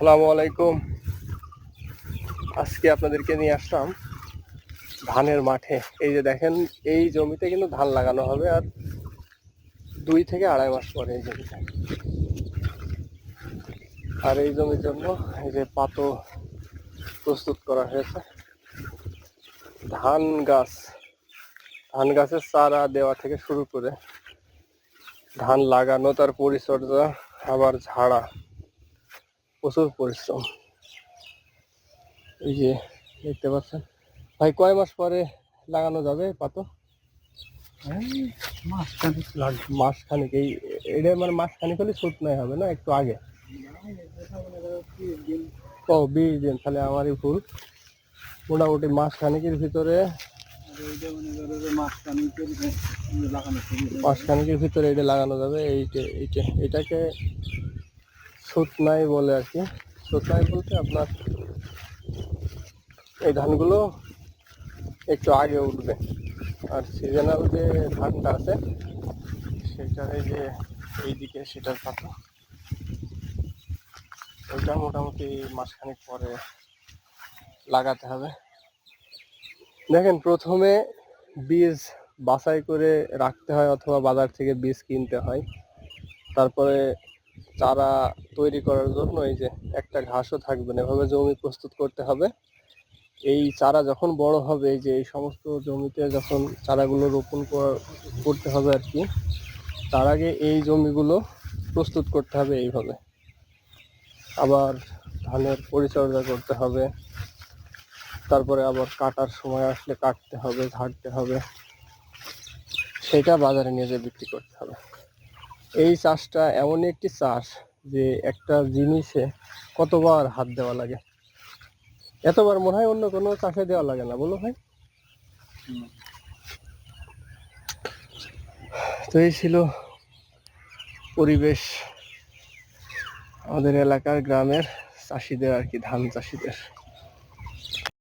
আসসালামু আলাইকুম। আজকে আপনাদেরকে নিয়ে আসলাম ধানের মাঠে। এই যে দেখেন, এই জমিতে কিন্তু ধান লাগানো হবে আর দুই থেকে আড়াই মাস পরে এই জমিতে আর এই জমির জন্য এই যে পাতো প্রস্তুত করা হয়েছে। ধান গাছ, ধান গাছের চারা দেওয়া থেকে শুরু করে ধান লাগানো, তার পরিচর্যা, আবার ঝাড়া প্রচুর পরিশ্রম। এই যে দেখতে পাচ্ছেন। ভাই কয় মাস পরে লাগানো যাবে পাতো মাস খানিক লাগবে। মাসখানিক এই এটা মানে মাস খানিক হলে সুত নাই হবে না একটু আগে? ও বিশ দিন তাহলে আমারই ভুল। মোটামুটি মাস খানিকের ভিতরে মাস খানিকের লাগানো শুরু হবে। মাস খানিকের ভিতরে এটা লাগানো যাবে এইটা এইটা এটাকে সুত নাই বলে আর কি। সুত নাই বলতে আপনার এই ধানগুলো একটু আগে উঠবে। আর সিজনাল যে ধানটা আছে, সেটার এই যে এইদিকে সেটার পাতা, ওইটা মোটামুটি মাসখানেক পরে লাগাতে হবে। দেখেন, প্রথমে বীজ বাছাই করে রাখতে হয়, অথবা বাজার থেকে বীজ কিনতে হয়। তারপরে চারা তৈরি করার জন্য এই যে একটা ঘাসও থাকবে না। এভাবে জমি প্রস্তুত করতে হবে। এই চারা যখন বড় হবে যে এই সমস্ত জমিতে যখন চারাগুলো রোপণ করা- করতে হবে আর কি, তার আগে এই জমিগুলো প্রস্তুত করতে হবে এইভাবে। আবার ধানের পরিচর্যা করতে হবে। তারপরে আবার কাটার সময় আসলে কাটতে হবে, ঝাড়তে হবে। সেটা বাজারে নিয়ে যেয়ে বিক্রি করতে হবে। এই চাষটা এমন একটি চাষ যে একটা জিনিসে কতবার হাত দেওয়া লাগে? এতবার মনে হয় অন্য কোনো চাষে দেওয়া লাগে না, বলো ভাই। তো এই ছিল পরিবেশ আমাদের এলাকার গ্রামের চাষিদের আর কি, ধান চাষিদের।